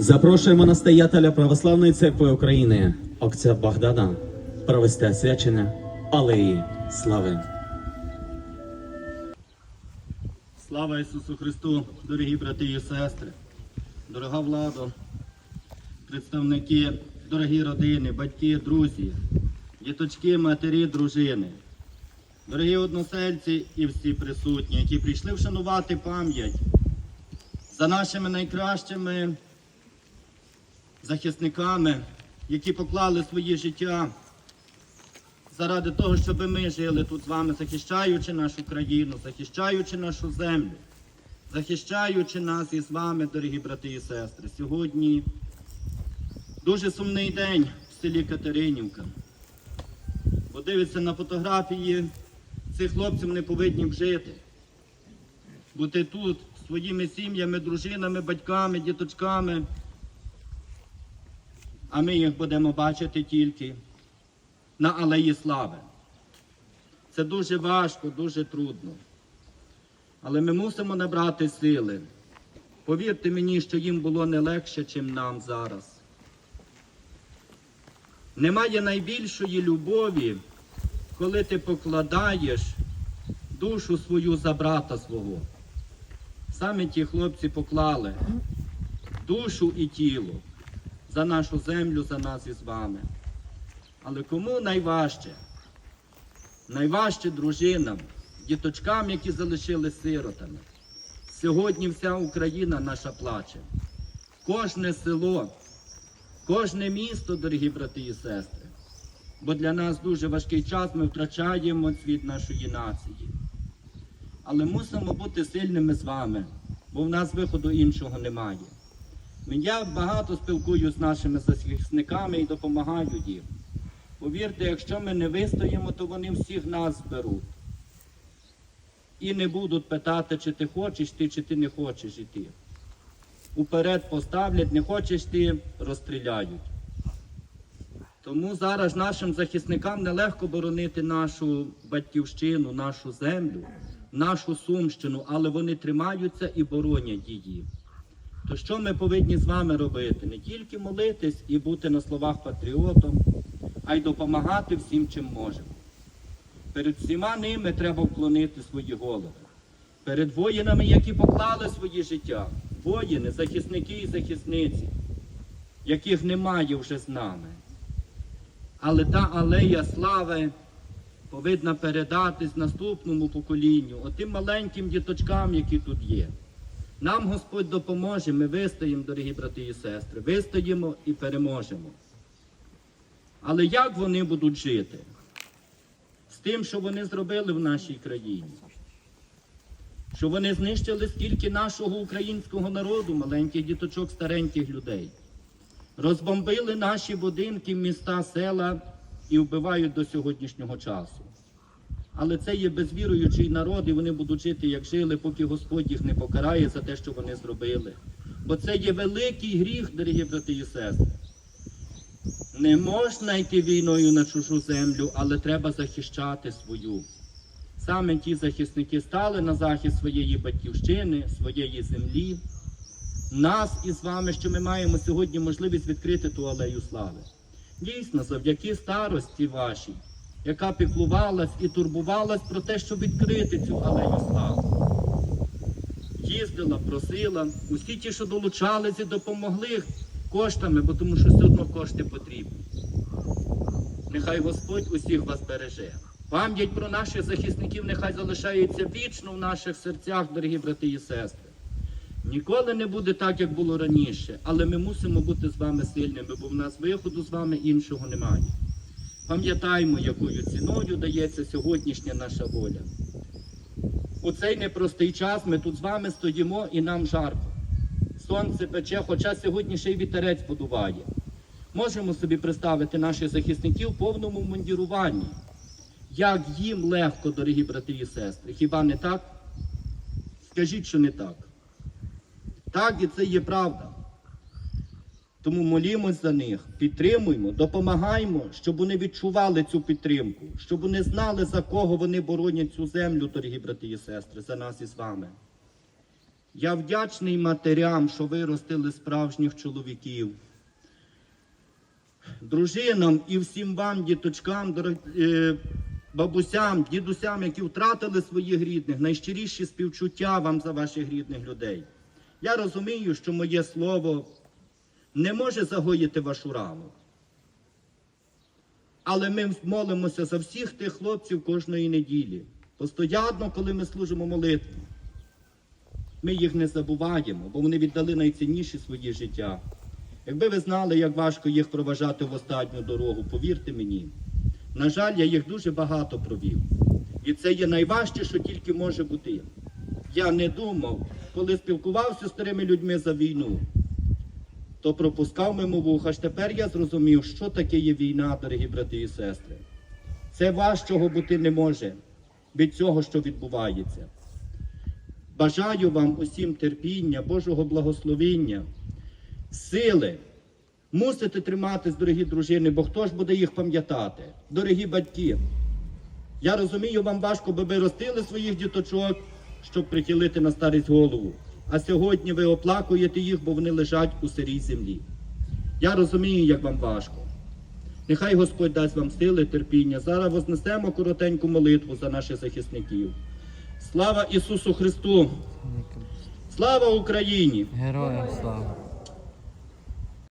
Запрошуємо настоятеля Православної церкви України, отця Богдана, провести освячення алеї слави. Слава Ісусу Христу, дорогі брати і сестри, дорога влада, представники, дорогі родини, батьки, друзі, діточки, матері, дружини, дорогі односельці і всі присутні, які прийшли вшанувати пам'ять за нашими найкращими захисниками, які поклали своє життя заради того, щоб ми жили тут з вами, захищаючи нашу країну, захищаючи нашу землю, захищаючи нас із вами, дорогі брати і сестри. Сьогодні дуже сумний день в селі Катеринівка. Подивиться на фотографії, цих хлопців не повинні жити. Бути тут своїми сім'ями, дружинами, батьками, діточками. А ми їх будемо бачити тільки на алеї слави. Це дуже важко, дуже трудно. Але ми мусимо набрати сили. Повірте мені, що їм було не легше, чим нам зараз. Немає найбільшої любові, коли ти покладаєш душу свою за брата свого. Саме ті хлопці поклали душу і тіло за нашу землю, за нас із вами. Але кому найважче? Найважче дружинам, діточкам, які залишили сиротами. Сьогодні вся Україна наша плаче. Кожне село, кожне місто, дорогі брати і сестри. Бо для нас дуже важкий час, ми втрачаємо цвіт нашої нації. Але мусимо бути сильними з вами, бо в нас виходу іншого немає. Я багато спілкуюся з нашими захисниками і допомагаю їм. Повірте, якщо ми не вистоїмо, то вони всіх нас зберуть. І не будуть питати, чи ти хочеш ти, чи ти не хочеш іти. Уперед поставлять, не хочеш ти, розстріляють. Тому зараз нашим захисникам нелегко боронити нашу батьківщину, нашу землю, нашу Сумщину, але вони тримаються і боронять її. То що ми повинні з вами робити? Не тільки молитись і бути на словах патріотом, а й допомагати всім, чим можемо. Перед всіма ними треба вклонити свої голови. Перед воїнами, які поклали свої життя, воїни, захисники і захисниці, яких немає вже з нами. Але та алея слави повинна передатись наступному поколінню, отим маленьким діточкам, які тут є. Нам Господь допоможе, ми вистоїмо, дорогі брати і сестри, вистоїмо і переможемо. Але як вони будуть жити? З тим, що вони зробили в нашій країні? Що вони знищили скільки нашого українського народу, маленьких діточок, стареньких людей. Розбомбили наші будинки, міста, села і вбивають до сьогоднішнього часу. Але це є безвіруючий народ, і вони будуть жити, як жили, поки Господь їх не покарає за те, що вони зробили. Бо це є великий гріх, дорогі брати і сестри. Не можна йти війною на чужу землю, але треба захищати свою. Саме ті захисники стали на захист своєї батьківщини, своєї землі. Нас із вами, що ми маємо сьогодні можливість відкрити ту алею слави. Дійсно, завдяки старості вашій, яка піклувалась і турбувалась про те, щоб відкрити цю алею слави. Їздила, просила, усі ті, що долучалися, допомогли коштами, бо тому що все одно кошти потрібні. Нехай Господь усіх вас береже. Пам'ять про наших захисників нехай залишається вічно в наших серцях, дорогі брати і сестри. Ніколи не буде так, як було раніше, але ми мусимо бути з вами сильними, бо в нас виходу з вами іншого немає. Пам'ятаймо, якою ціною дається сьогоднішня наша воля. У цей непростий час ми тут з вами стоїмо і нам жарко. Сонце пече, хоча сьогодні ще й вітерець подуває. Можемо собі представити наших захисників в повному мундіруванні. Як їм легко, дорогі брати і сестри. Хіба не так? Скажіть, що не так. Так, і це є правда. Тому молімось за них, підтримуємо, допомагаємо, щоб вони відчували цю підтримку, щоб вони знали, за кого вони боронять цю землю, дорогі брати і сестри, за нас із вами. Я вдячний матерям, що виростили справжніх чоловіків. Дружинам і всім вам, діточкам, е, бабусям, дідусям, які втратили своїх рідних, найщиріші співчуття вам за ваших рідних людей. Я розумію, що моє слово не може загоїти вашу рану. Але ми молимося за всіх тих хлопців кожної неділі. Постоянно, коли ми служимо молитву. Ми їх не забуваємо, бо вони віддали найцінніші свої життя. Якби ви знали, як важко їх проважати в останню дорогу, повірте мені. На жаль, я їх дуже багато провів. І це є найважче, що тільки може бути. Я не думав, коли спілкувався з старими людьми за війну, то пропускав мимо вуха. Аж тепер я зрозумів, що таке є війна, дорогі брати і сестри. Це важчого бути не може від цього, що відбувається. Бажаю вам усім терпіння, Божого благословіння, сили. Мусите триматись, дорогі дружини, бо хто ж буде їх пам'ятати? Дорогі батьки. Я розумію, вам важко, бо ви ростили своїх діточок, щоб прихилити на старість голову. А сьогодні ви оплакуєте їх, бо вони лежать у сирій землі. Я розумію, як вам важко. Нехай Господь дасть вам сили, терпіння. Зараз вознесемо коротеньку молитву за наших захисників. Слава Ісусу Христу! Слава Україні! Героям слава!